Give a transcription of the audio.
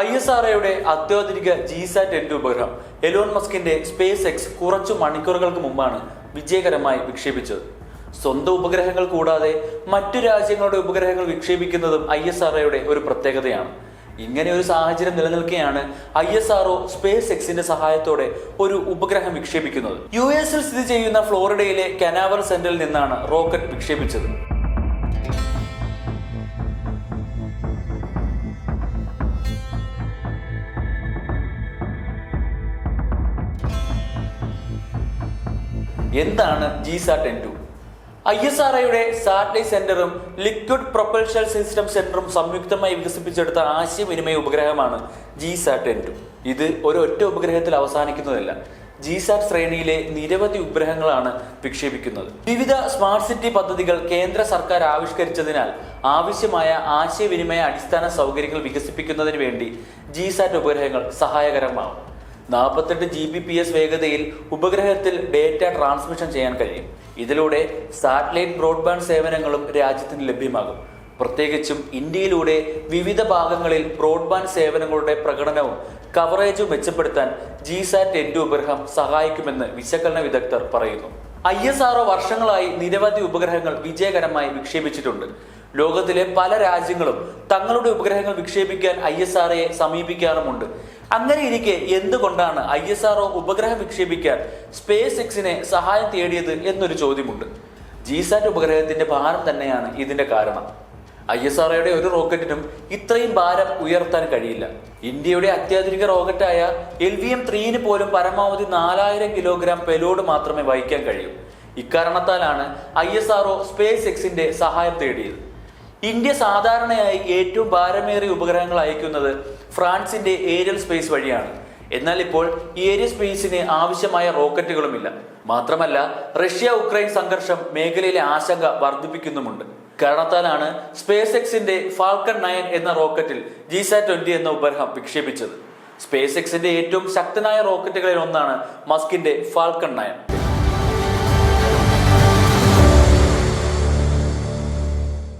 I S R ഒയുടെ അത്യാധുനിക ജിസാറ്റ് എന്റെ ഉപഗ്രഹം എലോൺ മസ്കിന്റെ സ്പേസ് എക്സ് കുറച്ചു മണിക്കൂറുകൾക്ക് മുമ്പാണ് വിജയകരമായി വിക്ഷേപിച്ചത്. സ്വന്തം ഉപഗ്രഹങ്ങൾ കൂടാതെ മറ്റു രാജ്യങ്ങളുടെ ഉപഗ്രഹങ്ങൾ വിക്ഷേപിക്കുന്നതും ഐ എസ് ആർ ഒയുടെ ഒരു പ്രത്യേകതയാണ്. ഇങ്ങനെ ഒരു സാഹചര്യം നിലനിൽക്കെയാണ് I S R O space എക്സിന്റെ സഹായത്തോടെ ഒരു ഉപഗ്രഹം വിക്ഷേപിക്കുന്നത്. യു എസിൽ സ്ഥിതി ചെയ്യുന്ന ഫ്ലോറിഡയിലെ കനാവൽ സെന്ററിൽ നിന്നാണ് റോക്കറ്റ് വിക്ഷേപിച്ചത്. എന്താണ് G GSAT N two I S R ഐയുടെ സാറ്റലൈറ്റ് സെന്ററും ലിക്വിഡ് പ്രൊപ്പൽഷൻ സിസ്റ്റം സെന്ററും സംയുക്തമായി വികസിപ്പിച്ചെടുത്ത ആശയവിനിമയ ഉപഗ്രഹമാണ് ജി സാറ്റ് എൻ ടു ഇത് ഒരു ഒറ്റ ഉപഗ്രഹത്തിൽ അവസാനിക്കുന്നതല്ല. ജി സാറ്റ് ശ്രേണിയിലെ നിരവധി ഉപഗ്രഹങ്ങളാണ് വിക്ഷേപിക്കുന്നത്. വിവിധ സ്മാർട്ട് സിറ്റി പദ്ധതികൾ കേന്ദ്ര സർക്കാർ ആവിഷ്കരിച്ചതിനാൽ ആവശ്യമായ ആശയവിനിമയ അടിസ്ഥാന സൗകര്യങ്ങൾ വികസിപ്പിക്കുന്നതിന് വേണ്ടി ജി സാറ്റ് ഉപഗ്രഹങ്ങൾ സഹായകരമാവും. നാൽപ്പത്തെട്ട് ജി ബി പി എസ് വേഗതയിൽ ഉപഗ്രഹത്തിൽ ഡേറ്റ ട്രാൻസ്മിഷൻ ചെയ്യാൻ കഴിയും. ഇതിലൂടെ സാറ്റലൈറ്റ് ബ്രോഡ്ബാൻഡ് സേവനങ്ങളും രാജ്യത്തിന് ലഭ്യമാകും. പ്രത്യേകിച്ചും ഇന്ത്യയിലൂടെ വിവിധ ഭാഗങ്ങളിൽ ബ്രോഡ്ബാൻഡ് സേവനങ്ങളുടെ പ്രകടനവും കവറേജും മെച്ചപ്പെടുത്താൻ ജി സാറ്റ് എന്റെ ഉപഗ്രഹം സഹായിക്കുമെന്ന് വിശകലന വിദഗ്ധർ പറയുന്നു. ഐ എസ് ആർഒ വർഷങ്ങളായി നിരവധി ഉപഗ്രഹങ്ങൾ വിജയകരമായി വിക്ഷേപിച്ചിട്ടുണ്ട്. ലോകത്തിലെ പല രാജ്യങ്ങളും തങ്ങളുടെ ഉപഗ്രഹങ്ങൾ വിക്ഷേപിക്കാൻ ഐ എസ് ആർ സമീപിക്കാറുമുണ്ട്. അങ്ങനെ ഇരിക്കെ എന്തുകൊണ്ടാണ് ഐ എസ് ആർ ഉപഗ്രഹം വിക്ഷേപിക്കാൻ സ്പേസ് എക്സിനെ സഹായം തേടിയത് എന്നൊരു ചോദ്യമുണ്ട്. ജിസാറ്റ് ഉപഗ്രഹത്തിന്റെ ഭാരം തന്നെയാണ് ഇതിന്റെ കാരണം. ഐ എസ് ആർ ഒരു റോക്കറ്റിനും ഇത്രയും ഭാരം ഉയർത്താൻ കഴിയില്ല. ഇന്ത്യയുടെ അത്യാധുനിക റോക്കറ്റായ എൽ വി എം ത്രീന് പോലും പരമാവധി നാലായിരം കിലോഗ്രാം പെലോഡ് മാത്രമേ വഹിക്കാൻ കഴിയൂ. ഇക്കാരണത്താലാണ് ഐ എസ് ആർ സ്പേസ് എക്സിന്റെ സഹായം തേടിയത്. ഇന്ത്യ സാധാരണയായി ഏറ്റവും ഭാരമേറിയ ഉപഗ്രഹങ്ങൾ അയക്കുന്നത് ഫ്രാൻസിന്റെ ഏരിയൽ സ്പേസ് വഴിയാണ്. എന്നാൽ ഇപ്പോൾ ഏരിയൽ സ്പേസിന് ആവശ്യമായ റോക്കറ്റുകളുമില്ല. മാത്രമല്ല റഷ്യ ഉക്രൈൻ സംഘർഷം മേഖലയിലെ ആശങ്ക വർദ്ധിപ്പിക്കുന്നുമുണ്ട്. കാരണത്താലാണ് സ്പേസ് എക്സിന്റെ ഫാൽക്കൺ നയൻ എന്ന റോക്കറ്റിൽ ജിസാറ്റ് ട്വന്റി എന്ന ഉപഗ്രഹം വിക്ഷേപിച്ചത്. സ്പേസ് എക്സിന്റെ ഏറ്റവും ശക്തനായ റോക്കറ്റുകളിൽ ഒന്നാണ് മസ്കിന്റെ ഫാൽക്കൺ നയൻ.